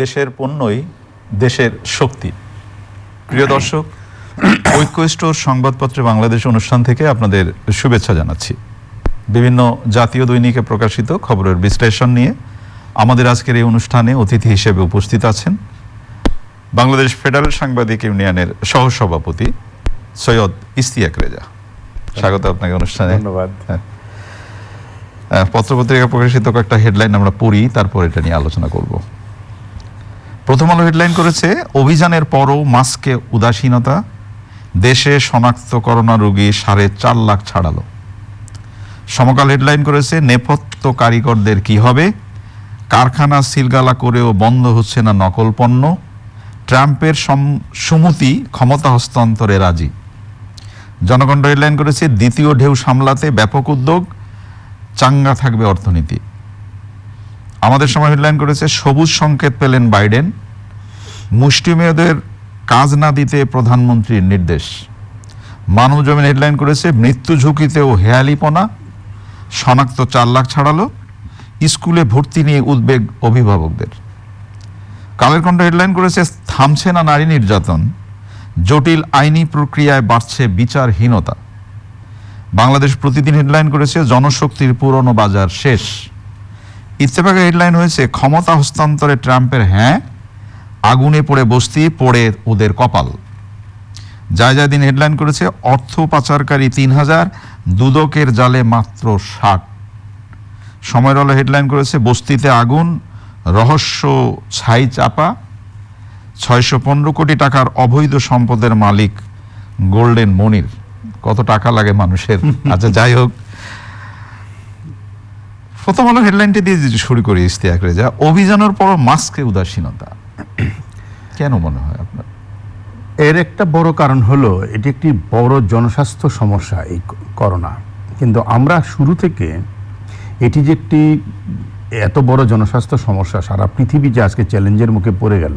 দেশের পণ্যই দেশের শক্তি। প্রিয় দর্শক ঐক্য স্টোর সংবাদপত্রে বাংলাদেশ অনুষ্ঠান থেকে আপনাদের শুভেচ্ছা জানাচ্ছি। বিভিন্ন জাতীয় দৈনিকে প্রকাশিত খবরের বিশ্লেষণ নিয়ে আমাদের আজকের এই অনুষ্ঠানে অতিথি হিসেবে উপস্থিত আছেন বাংলাদেশ ফেডারেল সাংবাদিক ইউনিয়নের সহসভাপতি সৈয়দ ইস্তিয়াক রেজা। স্বাগত আপনাকে অনুষ্ঠানে। ধন্যবাদ। হ্যাঁ। পত্রপত্রিকা প্রকাশিত কয়েকটা হেডলাইন আমরা পড়ি তারপর এটা নিয়ে আলোচনা করব। প্রথম আলো হেডলাইন করেছে, অভিযানের পরও মাস্কে উদাসীনতা, দেশে শনাক্ত করোনা রোগী সাড়ে চার লাখ ছাড়ালো। সমকাল হেডলাইন করেছে নেপথ্য কারিগরদের কি হবে? কারখানা সিলগালা করেও বন্ধ হচ্ছে না নকল পণ্য। ট্রাম্পের সম- সুমতি ক্ষমতা হস্তান্তরে রাজি। জনগণ হেডলাইন করেছে, দ্বিতীয় ঢেউ সামলাতে ব্যাপক উদ্যোগ, চাঙ্গা থাকবে অর্থনীতি। আমাদের সময় হেডলাইন করেছে, সবুজ সংকেত পেলেন বাইডেন। মুষ্টিমেয়দের কাজ না দিতে প্রধানমন্ত্রীর নির্দেশ। মানব জমিন হেডলাইন করেছে, মৃত্যু ঝুঁকিতেও হেয়ালিপনা। শনাক্ত চার লাখ ছাড়ালো। স্কুলে ভর্তি নিয়ে উদ্বেগ অভিভাবকদের। কালের কণ্ঠ হেডলাইন করেছে, থামছে না নারী নির্যাতন। জটিল আইনি প্রক্রিয়ায় বাড়ছে বিচারহীনতা। বাংলাদেশ প্রতিদিন হেডলাইন করেছে, জনশক্তির পুরনো বাজার শেষ। ইত্তেফাকের হেডলাইন হয়েছে ক্ষমতা হস্তান্তরে ট্রাম্পের হ্যাঁ আগুনে পড়ে বস্তি পড়ে ওদের কপাল। যায় যায় দিন হেডলাইন করেছে অর্থ পাচারকারী তিন হাজার দুদকের জালে মাত্র ষাট। সময়ের আলো হেডলাইন করেছে বস্তিতে আগুন রহস্য ছাই চাপা। ছয়শো পনেরো কোটি টাকার অবৈধ সম্পদের মালিক গোল্ডেন মনির। কত টাকা লাগে মানুষের? আচ্ছা যাই হোক। প্রথম আলো হেডলাইনটি দিয়ে শুরু করি ইস্তিয়াক রেজা, অভিযানের পর মাস্কে উদাসীনতা। কেন মনে হয় আপনার? এর একটা বড় কারণ হলো, এটি একটি বড় জনস্বাস্থ্য সমস্যা এই করোনা। কিন্তু আমরা শুরু থেকে এটি যে একটি এত বড় জনস্বাস্থ্য সমস্যা, সারা পৃথিবী যে আজকে চ্যালেঞ্জের মুখে পড়ে গেল,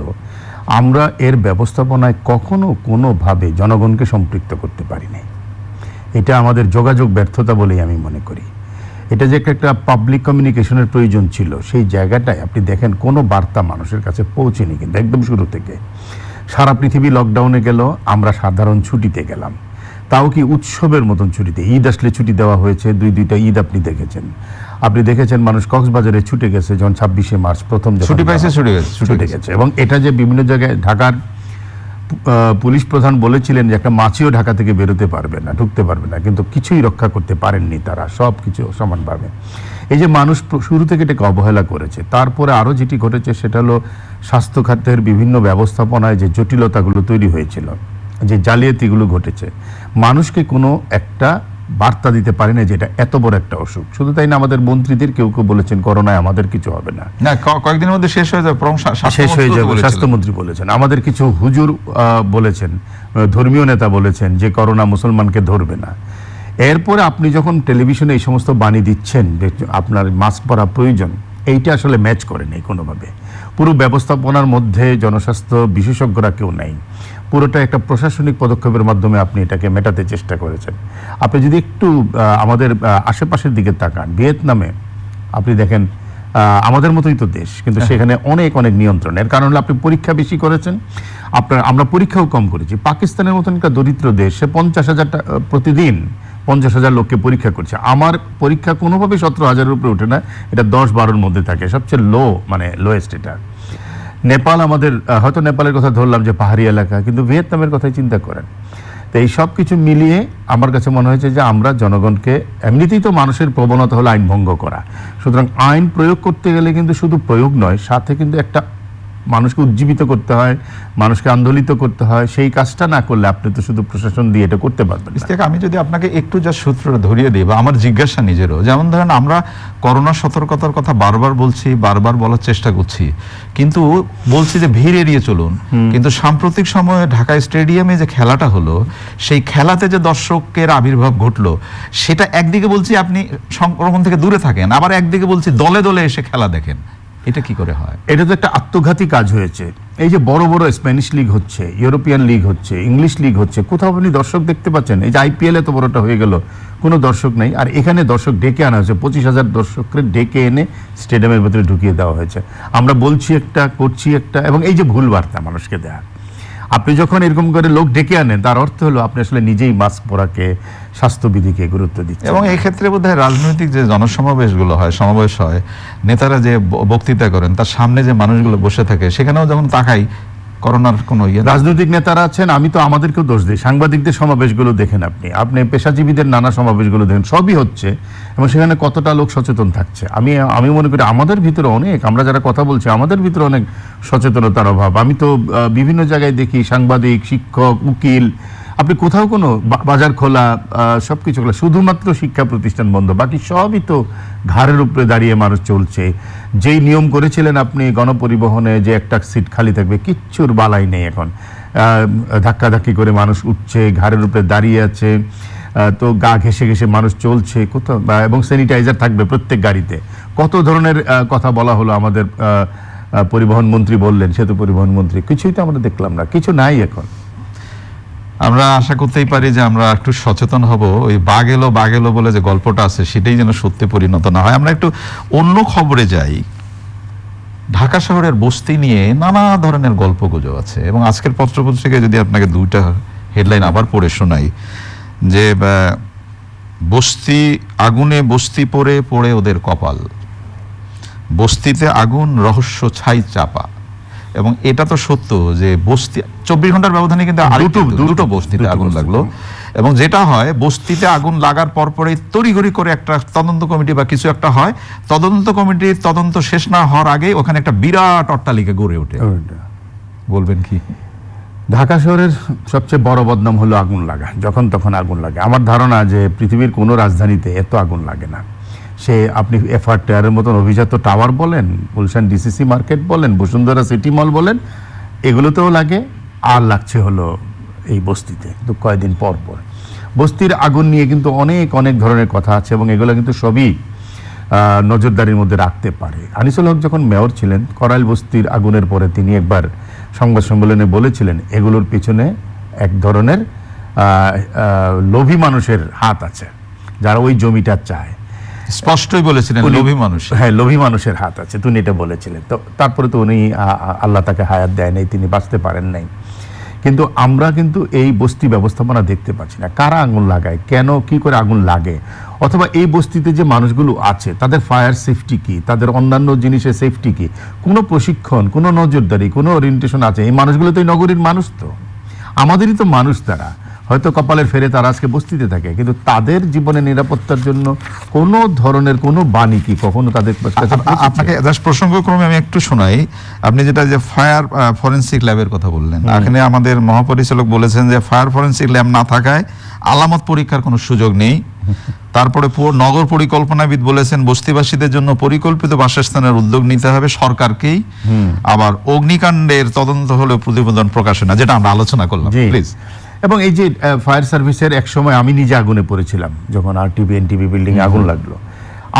আমরা এর ব্যবস্থাপনায় কখনো কোনোভাবে জনগণকে সম্পৃক্ত করতে পারিনি। এটা আমাদের যোগাযোগ ব্যর্থতা বলেই আমি মনে করি। এটা যে একটা- পাবলিক কমিউনিকেশনের প্রয়োজন ছিল সেই জায়গাটায় আপনি দেখেন কোনো বার্তা মানুষের কাছে পৌঁছেনি কিন্তু একদম শুরু থেকে। সারা পৃথিবী লকডাউনে গেল আমরা সাধারণ ছুটিতে গেলাম। তাও কি উৎসবের মতন ছুটিতে? ঈদ আসলে ছুটি দেওয়া হয়েছে দুই দুইটা ঈদ আপনি দেখেছেন। আপনি দেখেছেন মানুষ কক্সবাজারে ছুটে গেছে যখন ছাব্বিশে মার্চ প্রথম ছুটি পাইছে, ছুটে গেছে, ছুটে গেছে। এবং এটা যে বিভিন্ন জায়গায় ঢাকার পুলিশ প্রধান বলেছিলেন যে একটা মাছিও ঢাকা থেকে বেরোতে পারবে না, ঢুকতে পারবে না, কিন্তু কিছুই রক্ষা করতে পারেননি তারা, সব কিছু সমানভাবে। এই যে মানুষ শুরু থেকে এটাকে অবহেলা করেছে, তারপরে আরও যেটি ঘটেছে সেটা হলো স্বাস্থ্য খাতের বিভিন্ন ব্যবস্থাপনায় যে জটিলতাগুলো তৈরি হয়েছিল, যে জালিয়াতিগুলো ঘটেছে, মানুষকে কোনো একটা বার্তা দিতে পারে না যে এটা এত বড় একটা অসুখ। শুধু তাই না আমাদের মন্ত্রীদের কেউ কেউ বলেছেন করোনায় আমাদের কিছু হবে না। না কয়েকদিনের মধ্যে শেষ হয়ে যাবে শেষ হয়ে যাবে স্বাস্থ্যমন্ত্রী বলেছেন। আমাদের কিছু হুজুর বলেছেন ধর্মীয় নেতা বলেছেন যে করোনা মুসলমানকে ধরবে না। এরপরে আপনি যখন টেলিভিশনে এই সমস্ত বাণী দিচ্ছেন যে আপনার মাস্ক পরা প্রয়োজন এইটা আসলে ম্যাচ করে নেই কোনোভাবে। পুরো ব্যবস্থাপনার মধ্যে জনস্বাস্থ্য বিশেষজ্ঞরা কেউ নেই। পুরোটা একটা প্রশাসনিক পদক্ষেপের মাধ্যমে আপনি এটাকে মেটাতে চেষ্টা করেছেন। আপনি যদি একটু আমাদের আশেপাশের দিকে তাকান ভিয়েতনামে আপনি দেখেন আমাদের মতোই তো দেশ কিন্তু সেখানে অনেক অনেক নিয়ন্ত্রণ। এর কারণ হলো আপনি পরীক্ষা বেশি করেছেন আপনার আমরা পরীক্ষাও কম করেছি। পাকিস্তানের মতন একটা দরিদ্র দেশ সে পঞ্চাশ হাজারটা প্রতিদিন পঞ্চাশ হাজার লোককে পরীক্ষা করছে। আমার পরীক্ষা কোনোভাবেই সতেরো হাজারের উপরে ওঠে না এটা দশ বারোর মধ্যে থাকে সবচেয়ে লো মানে লোয়েস্ট এটা। নেপাল আমাদের হয়তো নেপালের কথা ধরলাম যে পাহাড়ি এলাকা, কিন্তু ভিয়েতনামের কথাই চিন্তা করেন। তো এই সব কিছু মিলিয়ে আমার কাছে মনে হয়েছে যে আমরা জনগণকে এমনিতেই তো মানুষের প্রবণতা হলো আইন ভঙ্গ করা। সুতরাং আইন প্রয়োগ করতে গেলে কিন্তু শুধু প্রয়োগ নয়, সাথে কিন্তু একটা মানুষকে উজ্জীবিত করতে হয় মানুষকে আন্দোলিত করতে হয় সেই কাজটা না করলে আপনি তো শুধু প্রশাসন দিয়ে এটা করতে পারবেন আমি যদি আপনাকে একটু যা সূত্রটা ধরিয়ে দিই বা আমার জিজ্ঞাসা নিজেরও যেমন ধরেন আমরা করোনা সতর্কতার কথা বারবার বলছি বারবার বলার চেষ্টা করছি কিন্তু বলছি যে ভিড় এড়িয়ে চলুন। কিন্তু সাম্প্রতিক সময়ে ঢাকা স্টেডিয়ামে যে খেলাটা হলো সেই খেলাতে যে দর্শকের আবির্ভাব ঘটলো সেটা একদিকে বলছি আপনি সংক্রমণ থেকে দূরে থাকেন আবার একদিকে বলছি দলে দলে এসে খেলা দেখেন। এটা কি করে হয়? এটা তো একটা আত্মঘাতী কাজ হয়েছে। এই যে বড় বড় স্প্যানিশ লিগ হচ্ছে ইউরোপিয়ান লিগ হচ্ছে ইংলিশ লিগ হচ্ছে, কোথাও আপনি দর্শক দেখতে পাচ্ছেন, এই যে আইপিএল এত বড়টা হয়ে গেল, কোনো দর্শক নেই। আর এখানে দর্শক ডেকে আনা হয়েছে, পঁচিশ হাজার দর্শককে ডেকে এনে স্টেডিয়ামের ভেতরে ঢুকিয়ে দেওয়া হয়েছে। আমরা বলছি একটা, করছি একটা, এবং এই যে ভুল বার্তা মানুষকে দেয়া আপনি যখন এরকম করে লোক ডেকে আনেন, তার অর্থ হলো আপনি আসলে নিজেই মাস্ক পরাকে, স্বাস্থ্যবিধিকে গুরুত্ব দিচ্ছেন। এবং এই ক্ষেত্রে বোধহয় রাজনৈতিক যে জনসমাবেশগুলো হয়, সমাবেশ হয়, নেতারা যে বক্তৃতা করেন, তার সামনে যে মানুষগুলো বসে থাকে, সেখানেও যখন তাকাই করোনার কোনো ইয়ে রাজনৈতিক নেতারা আছেন, আমি তো আমাদেরকেও দোষ দিই। সাংবাদিকদের সমাবেশগুলো দেখেন আপনি। আপনি পেশাজীবীদের নানা সমাবেশগুলো দেখেন, সবই হচ্ছে। এবং সেখানে কতটা লোক সচেতন থাকছে? আমি আমি মনে করি আমাদের ভিতরে অনেক, আমরা যারা কথা বলছি, আমাদের ভিতরে অনেক সচেতনতার অভাব। আমি তো বিভিন্ন জায়গায় দেখি সাংবাদিক, শিক্ষক, উকিল আপনি কোথাও কোনো বাজার খোলা সব কিছু খোলা, শুধুমাত্র শিক্ষা প্রতিষ্ঠান বন্ধ, বাকি সবই তো ঘাড়ের উপরে দাঁড়িয়ে মানুষ চলছে। যেই নিয়ম করেছিলেন আপনি গণপরিবহনে যে একটা সিট খালি থাকবে, কিচ্ছুর বালাই নেই এখন। ধাক্কাধাক্কি করে মানুষ উঠছে, ঘাড়ের উপরে দাঁড়িয়ে আছে তো গা ঘেসে ঘেসে মানুষ চলছে, কোথাও এবং স্যানিটাইজার থাকবে প্রত্যেক গাড়িতে। কত ধরনের কথা বলা হলো আমাদের পরিবহন মন্ত্রী বললেন, সেতু পরিবহন মন্ত্রী, কিছুই তো আমরা দেখলাম না, কিছু নাই এখন। আমরা আশা করতেই পারি যে আমরা একটু সচেতন হব। ওই বাঘ এলো বাঘ এলো বলে যে গল্পটা আছে, সেটাই যেন সত্যি পরিণত না হয়। আমরা একটু অন্য খবরে যাই। ঢাকা শহরের বস্তি নিয়ে নানা ধরনের গল্প গুজব আছে এবং আজকের পত্রপত্রিকায় যদি আপনাকে দুইটা হেডলাইন আবার পড়ে শোনাই, যে বস্তি আগুনে বস্তি পড়ে পড়ে ওদের কপাল। বস্তিতে আগুন, রহস্য ছাই চাপা। এবং এটা তো সত্য যে বস্তি চব্বিশ ঘণ্টার ব্যবধানে কিন্তু দুটো- দুটো- বস্তিতে আগুন লাগল। এবং যেটা হয় বস্তিতে আগুন লাগার পরপরই তড়িঘড়ি করে একটা তদন্ত কমিটি বা কিছু একটা হয়। তদন্ত কমিটির তদন্ত শেষ না হওয়ার আগেই ওখানে একটা বিরাট অট্টালিকা গড়ে ওঠে। বলবেন কি? ঢাকা শহরের সবচেয়ে বড় বদনাম হলো আগুন লাগা যখন তখন আগুন লাগে। আমার ধারণা যে পৃথিবীর কোনো রাজধানীতে এত আগুন লাগে না। সে আপনি এফআর টায়ারের মতন অভিজাত টাওয়ার বলেন, গুলশান ডিসিসি মার্কেট বলেন, বসুন্ধরা সিটি মল বলেন, এগুলোতেও লাগে। আর লাগছে হলো এই বস্তিতে কিন্তু কয়েকদিন পর পর। বস্তির আগুন নিয়ে কিন্তু অনেক অনেক ধরনের কথা আছে এবং এগুলো কিন্তু সবই নজরদারির মধ্যে রাখতে পারে। আনিসুল হক যখন মেয়র ছিলেন, করাইল বস্তির আগুনের পরে তিনি একবার সংবাদ সম্মেলনে বলেছিলেন, এগুলোর পিছনে এক ধরনের লোভী মানুষের হাত আছে, যারা ওই জমিটা চায়। স্পষ্টই বলেছিলেন লোভী মানুষ। হ্যাঁ লোভী মানুষের হাত আছে তিনি এটা বলেছিলেন। তো তারপরে তো উনি আল্লাহ তাকে হায়াত দেয় নাই তিনি বাঁচতে পারেন নাই। কিন্তু আমরা কিন্তু এই বস্তি ব্যবস্থাপনা দেখতে পাচ্ছি না। কারা আগুন লাগায়? কেন কি করে আগুন লাগে? অথবা এই বস্তিতে যে মানুষগুলো আছে তাদের ফায়ার সেফটি কি? তাদের অন্যান্য জিনিসের সেফটি কি? কোনো প্রশিক্ষণ কোনো নজরদারি কোনো ওরিয়েন্টেশন আছে? এই মানুষগুলো তো এই নগরীর মানুষ তো। আমাদেরই তো মানুষ তারা। হয়তো কপালের ফেরে তারা আজকে বস্তিতে থাকে কিন্তু তাদের জীবনের নিরাপত্তার জন্য কোনো ধরনের কোনো বাণী কি কখনো তাদের? আপনাকে জাস্ট প্রসঙ্গক্রমে আমি একটু শোনাই। আপনি যেটা যে ফায়ার ফরেন্সিক ল্যাবের কথা বললেন এখানে আমাদের মহাপরিচালক বলেছেন যে ফায়ার ফরেন্সিক ল্যাব না থাকায় আলামত পরীক্ষার কোনো সুযোগ নেই। তারপরে নগর পরিকল্পনাবিদ বলেছেন বস্তিবাসীদের জন্য পরিকল্পিত বাসস্থানের উদ্যোগ নিতে হবে সরকারকেই। আবার অগ্নিকাণ্ডের তদন্ত হলে প্রতিবেদন প্রকাশে না যেটা আমরা আলোচনা করলাম প্লিজ। এবং এই যে ফায়ার সার্ভিসের এক সময় আমি নিজে আগুনে পড়েছিলাম যখন আর টিভি এনটিভি বিল্ডিং আগুন লাগল।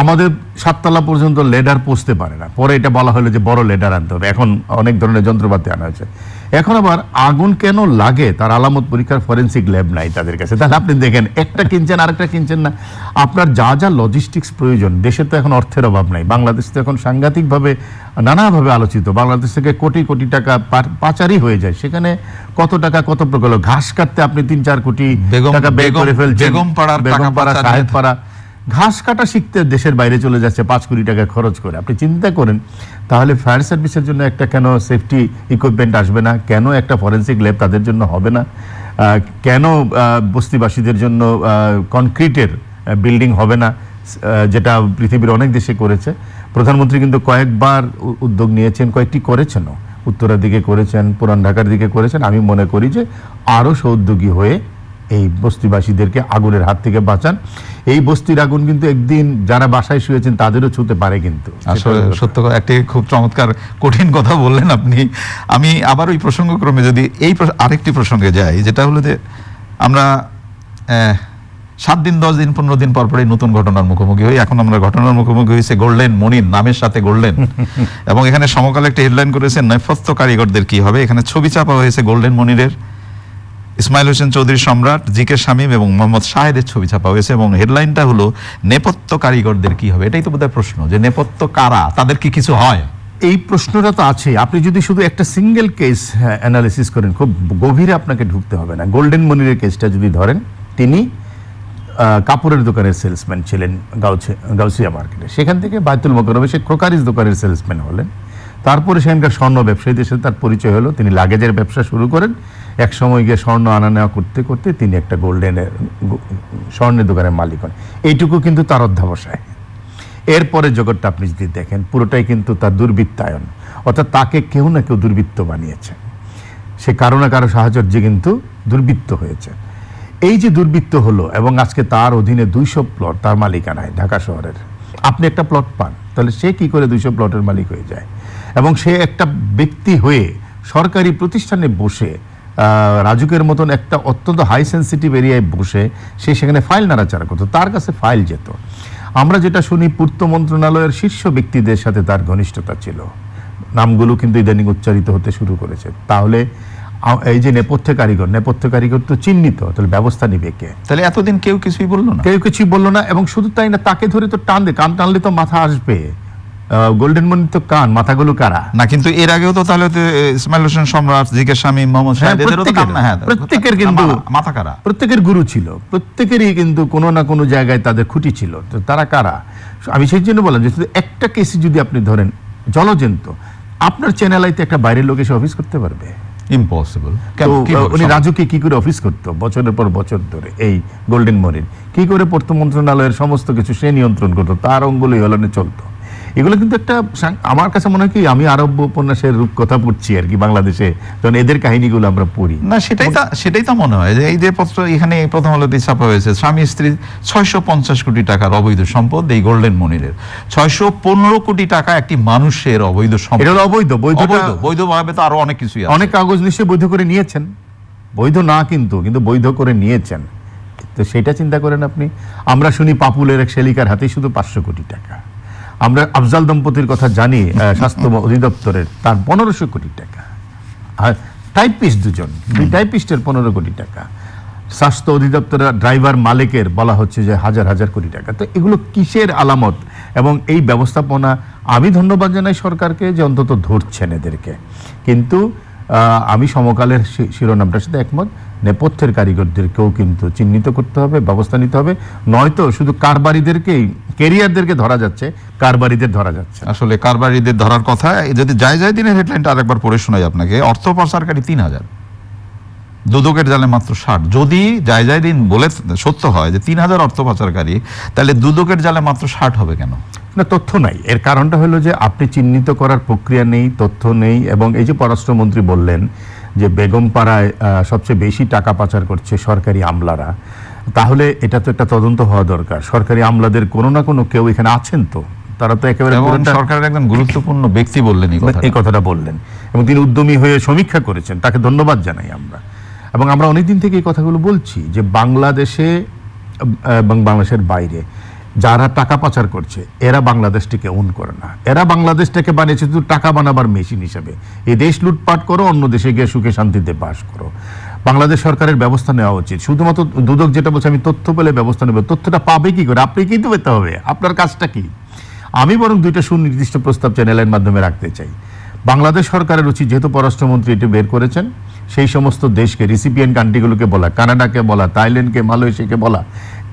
আমাদের সাততলা পর্যন্ত লেডার পৌঁছতে পারে না। পরে এটা বলা হলো যে বড় লেডার আনতে হবে। এখন অনেক ধরনের যন্ত্রপাতি আনা হয়েছে। এখন আবার আগুন কেন লাগে? তার আলামত পরীক্ষার ফরেন্সিক ল্যাব নাই তাদের কাছে। তাহলে আপনি দেখেন একটা কিনছেন আরেকটা কিনছেন না। আপনার যা যা লজিস্টিক্স প্রয়োজন দেশের তো এখন অর্থের অভাব নাই। বাংলাদেশ তো এখন সাংঘাতিকভাবে নানাভাবে আলোচিত। বাংলাদেশ থেকে কোটি কোটি টাকা পাচারই হয়ে যায়। সেখানে কত টাকা কত প্রকল্প ঘাস কাটতে আপনি তিন চার কোটি বেগম- টাকা ব্যয় করে বেগম- ফেলছেন বেগমপাড়া পাচার সাহেব পাড়া। ঘাস কাটা শিখতে দেশের বাইরে চলে যাচ্ছে পাঁচ কোটি টাকা খরচ করে। আপনি চিন্তা করেন, তাহলে ফায়ার সার্ভিসের জন্য একটা কেন সেফটি ইকুইপমেন্ট আসবে না? কেন একটা ফরেন্সিক ল্যাব তাদের জন্য হবে না? কেন বস্তিবাসীদের জন্য কনক্রিটের বিল্ডিং হবে না? যেটা পৃথিবীর অনেক দেশে করেছে। প্রধানমন্ত্রী কিন্তু কয়েকবার উদ্যোগ নিয়েছেন, কয়েকটি করেছেনও। উত্তরার দিকে করেছেন, পুরান ঢাকার দিকে করেছেন। আমি মনে করি যে আরও সৌদ্যোগী হয়ে এই বস্তিবাসীদেরকে আগুনের হাত থেকে বাঁচান। এই বস্তির আগুন কিন্তু একদিন যারা বাসায় শুয়েছেন তাদেরও ছুতে পারে কিন্তু। আসলে সত্য কথা, একটি খুব চমৎকার কঠিন কথা বললেন আপনি। আমি আবার ওই প্রসঙ্গক্রমে যদি এই আরেকটি প্রসঙ্গে যাই যেটা হলো যে আমরা সাত দিন দশ দিন পনেরো দিন পর পরে নতুন ঘটনার মুখোমুখি হই। এখন আমরা ঘটনার মুখোমুখি হয়েছে গোল্ডেন মনির নামের সাথে গোল্ডেন এবং এখানে সমকালে একটা হেডলাইন করেছে নেপথ্য কারিগরদের কি হবে? এখানে ছবি চাপা হয়েছে গোল্ডেন মনিরের। ইসমাইল হোসেন চৌধুরী সম্রাট, জিকে শামীম এবং মোহাম্মদ শাহেদের ছবি ছাপা হয়েছে এবং হেডলাইনটা হলো, নেপথ্য কারিগরদের কি হবে? এটাই তো বোধহয় প্রশ্ন, যে নেপথ্য কারা, তাদের কি কিছু হয়? এই প্রশ্নটা তো আছে আপনি যদি শুধু একটা সিঙ্গেল কেস অ্যানালিসিস করেন, খুব গভীরে আপনাকে ঢুকতে হবে না। গোল্ডেন মনিরের কেসটা যদি ধরেন, তিনি কাপড়ের দোকানের সেলসম্যান ছিলেন গাউছে, গাউসিয়া মার্কেটে সেখান থেকে বায়তুল মোকরমে সে ক্রোকারিজ দোকানের সেলসম্যান হলেন। তারপরে সেখানকার স্বর্ণ ব্যবসায়ীদের সাথে তার পরিচয় হলো, তিনি লাগেজের ব্যবসা শুরু করেন। এক সময় গিয়ে স্বর্ণ আনা নেওয়া করতে করতে তিনি একটা গোল্ডেনের স্বর্ণের দোকানের মালিক হন। এইটুকু কিন্তু তার অধ্যাবসায়। এরপরে জগৎটা আপনি যদি দেখেন, পুরোটাই কিন্তু তার দুর্বৃত্তায়ন। অর্থাৎ তাকে কেউ না কেউ দুর্বৃত্ত বানিয়েছে। সে কারও না কারও সাহায্যে কিন্তু দুর্বৃত্ত হয়েছে। এই যে দুর্বৃত্ত হলো এবং আজকে তার অধীনে দুইশো প্লট তার মালিকানায়, ঢাকা শহরের। আপনি একটা প্লট পান, তাহলে সে কি করে দুইশো প্লটের মালিক হয়ে যায়? এবং সে একটা ব্যক্তি হয়ে সরকারি প্রতিষ্ঠানে বসে রাজুকের মতন একটা অত্যন্ত হাই সেন্সিটিভ এরিয়ায় বসে, সে সেখানে ফাইল নাড়াচাড়া করতো, তার কাছে ফাইল যেত। আমরা যেটা শুনি, পূর্ত মন্ত্রণালয়ের শীর্ষ ব্যক্তিদের সাথে তার ঘনিষ্ঠতা ছিল। নামগুলো কিন্তু ইদানিং উচ্চারিত হতে শুরু করেছে। তাহলে এই যে নেপথ্য কারিগর নেপথ্য কারিগর তো চিহ্নিত তাহলে ব্যবস্থা নিবে কে? তাহলে এতদিন কেউ কিছুই বলল না? কেউ কিছুই বলল না এবং শুধু তাই না তাকে ধরে তো টান দে কান টানলে তো মাথা আসবে। গোল্ডেন মনি তো কান মাথাগুলো কারা? না কিন্তু এর আগেও তো তাহলে ইসমাইল হোসেন সম্রাট জিকে শামীম মোহাম্মদ হ্যাঁ, প্রত্যেকের। হ্যাঁ কিন্তু- মাথা কারা? প্রত্যেকের গুরু ছিল প্রত্যেকেরই কিন্তু কোনো না কোনো জায়গায় তাদের খুঁটি ছিল। তো তারা কারা? আমি সেই জন্য বললাম যে শুধু একটা কেসে যদি আপনি ধরেন জলজন্ত আপনার চ্যানেল আইতে একটা বাইরের লোক এসে অফিস করতে পারবে? ইম্পসিবল উনি রাজুকে কি করে অফিস করত? বছরের পর বছর ধরে এই গোল্ডেন মরিন কি করে পূর্ত মন্ত্রণালয়ের সমস্ত কিছু সে নিয়ন্ত্রণ করতো। তার অঙ্গুলি হলনে চলতো। এগুলো কিন্তু একটা আমার কাছে মনে হয় কি আমি আরব্য উপন্যাসের রূপকথা পড়ছি আর কি বাংলাদেশে যখন এদের কাহিনীগুলো আমরা পড়ি। না সেটাই তো সেটাই তো মনে হয় যে এই যে পত্র এখানে প্রথম আলোতে ছাপা হয়েছে স্বামী স্ত্রী ছয়শো পঞ্চাশ কোটি টাকার অবৈধ সম্পদ এই গোল্ডেন মনিরের। ছয়শো পনেরো কোটি টাকা একটি মানুষের অবৈধ সম্পদ। এটা অবৈধ বৈধ বৈধভাবে তো আরও অনেক কিছুই অনেক কাগজ নিশ্চয়ই বৈধ করে নিয়েছেন। বৈধ না কিন্তু কিন্তু বৈধ করে নিয়েছেন। তো সেটা চিন্তা করেন আপনি। আমরা শুনি পাপুলের এক শেলিকার হাতে শুধু পাঁচশো কোটি টাকা। আমরা আফজাল দম্পতির কথা জানি স্বাস্থ্য অধিদপ্তরের। তার পনেরোশো কোটি টাকা। আর টাইপিস্ট দুজন দুই টাইপিস্টের পনেরো কোটি টাকা। স্বাস্থ্য অধিদপ্তরের ড্রাইভার মালিকের বলা হচ্ছে যে হাজার হাজার কোটি টাকা। তো এগুলো কিসের আলামত? এবং এই ব্যবস্থাপনা আমি ধন্যবাদ জানাই সরকারকে যে অন্তত ধরছেন এদেরকে। কিন্তু আমি সমকালের শিরোনামটার সাথে একমত। নেপথ্যের কারিগরদেরকেও কিন্তু চিহ্নিত করতে হবে ব্যবস্থা নিতে হবে। নয়তো শুধু কারবারিদেরকেই কেরিয়ারদেরকে ধরা যাচ্ছে কারবারিদের ধরা যাচ্ছে। আসলে কারবারিদের ধরার কথা যদি যায় যায় দিনের হেডলাইনটা আরেকবার পড়ে শোনাই আপনাকে অর্থ পাচারকারী তিন হাজার। দুদকের জালে মাত্র ষাট। যদি যায় যায় দিন বলে সত্য হয় যে তিন হাজার অর্থ পাচারকারী তাহলে দুদকের জালে মাত্র ষাট হবে কেন? না তথ্য নাই। এর কারণটা হলো যে আপনি চিহ্নিত করার প্রক্রিয়া নেই তথ্য নেই এবং এই যে পররাষ্ট্রমন্ত্রী বললেন যে বেগমপাড়ায় সবচেয়ে বেশি টাকা পাচার করছে সরকারি আমলারা তাহলে এটা তো একটা তদন্ত হওয়া দরকার। সরকারি আমলাদের কোনো না কোনো কেউ এখানে আছেন তো? তারা তো একেবারে সরকারের একজন গুরুত্বপূর্ণ ব্যক্তি বললেন এই কথাটা। বললেন। এবং তিনি উদ্যমী হয়ে সমীক্ষা করেছেন তাকে ধন্যবাদ জানাই আমরা। এবং আমরা অনেকদিন থেকে এই কথাগুলো বলছি যে বাংলাদেশে এবং বাংলাদেশের বাইরে যারা টাকা পাচার করছে, এরা বাংলাদেশটিকে ওন করে না। এরা বাংলাদেশটাকে বানিয়েছে শুধু টাকা বানাবার মেশিন হিসেবে। এই দেশ লুটপাট করো, অন্য দেশে গিয়ে সুখে শান্তিতে বাস করো। বাংলাদেশ সরকারের ব্যবস্থা নেওয়া উচিত। শুধুমাত্র দুদক যেটা বলছে, আমি তথ্য পেলে ব্যবস্থা নেব। তথ্যটা পাবে কি করে? আপনি কিন্তু পেতে হবে। আপনার কাজটা কি? আমি বরং দুইটা সুনির্দিষ্ট প্রস্তাব চ্যানেলের মাধ্যমে রাখতে চাই। বাংলাদেশ সরকারের উচিত, যেহেতু পররাষ্ট্রমন্ত্রী এটি বের করেছেন, সেই সমস্ত দেশকে রিসিপিয়েন্ট কান্ট্রিগুলোকে বলা, কানাডাকে বলা, থাইল্যান্ডকে, মালয়েশিয়াকে বলা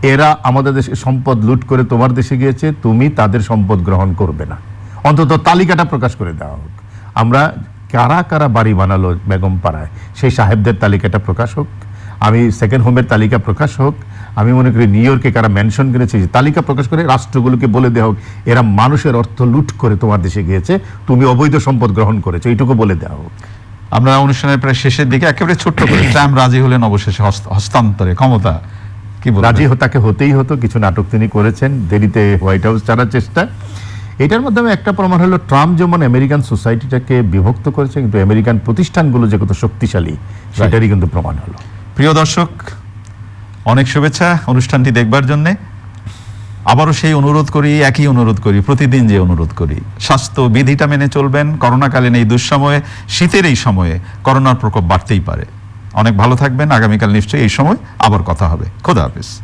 এরা আমাদের দেশে সম্পদ লুট করে তোমার দেশে গিয়েছে তুমি তাদের সম্পদ গ্রহণ করবে না। অন্তত তালিকাটা প্রকাশ করে দেওয়া হোক। আমরা কারা কারা বাড়ি বানালো বেগম পাড়ায় সেই সাহেবদের তালিকাটা প্রকাশ হোক। আমি সেকেন্ড হোমের তালিকা প্রকাশ হোক। আমি মনে করি নিউ ইয়র্কে কারা মেনশন করেছে যে তালিকা প্রকাশ করে রাষ্ট্রগুলোকে বলে দেওয়া হোক এরা মানুষের অর্থ লুট করে তোমার দেশে গিয়েছে তুমি অবৈধ সম্পদ গ্রহণ করেছ এইটুকু বলে দেওয়া হোক। আমরা অনুষ্ঠানের প্রায় শেষের দিকে একেবারে ছোট্ট করে ট্রাম্প রাজি হলেন অবশেষে হস্তান্তরে ক্ষমতা? রাজি তাকে হতেই হতো কিছু নাটক তিনি করেছেন দেরিতে হোয়াইট হাউস ছাড়ার চেষ্টা। এটার মাধ্যমে একটা প্রমাণ হলো ট্রাম্প যেমন আমেরিকান সোসাইটিটাকে বিভক্ত করেছে কিন্তু আমেরিকান প্রতিষ্ঠানগুলো যে কত শক্তিশালী সেটারই কিন্তু প্রমাণ হলো। প্রিয় দর্শক অনেক শুভেচ্ছা অনুষ্ঠানটি দেখবার জন্যে। আবারও সেই অনুরোধ করি একই অনুরোধ করি প্রতিদিন যে অনুরোধ করি স্বাস্থ্য বিধিটা মেনে চলবেন করোনাকালীন এই দুঃসময়ে শীতের এই সময়ে করোনার প্রকোপ বাড়তেই পারে। অনেক ভালো থাকবেন। আগামীকাল নিশ্চয়ই এই সময় আবার কথা হবে। খোদা হাফিজ।